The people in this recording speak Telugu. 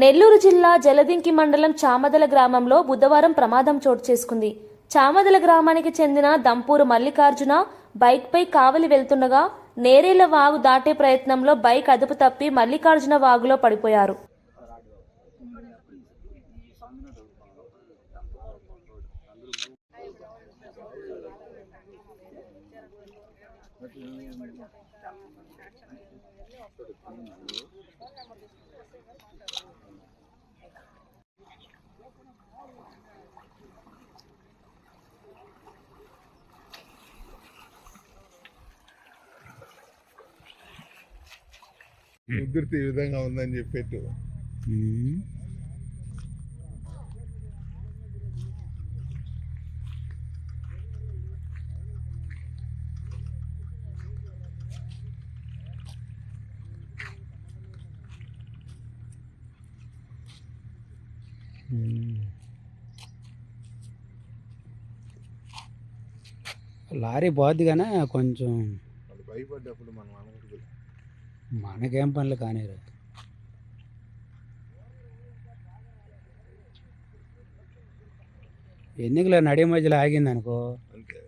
నెల్లూరు జిల్లా జలదింకి మండలం చామదల గ్రామంలో బుధవారం ప్రమాదం చోటు చేసుకుంది. చామదల గ్రామానికి చెందిన దంపూరు మల్లికార్జున బైక్పై కావలి వెళ్తుండగా నేరేళ్ళ వాగు దాటే ప్రయత్నంలో బైక్ అదుపు తప్పి మల్లికార్జున వాగులో పడిపోయారు. ముగ్గురితో ఈ విధంగా ఉందని చెప్పేట్టు. లారీ పోద్ది కానీ కొంచెం భయపడ్డప్పుడు మనం మనకేం పనులు కానీ ఎన్నికల నడి మధ్యలో ఆగింది అనుకో అంతే.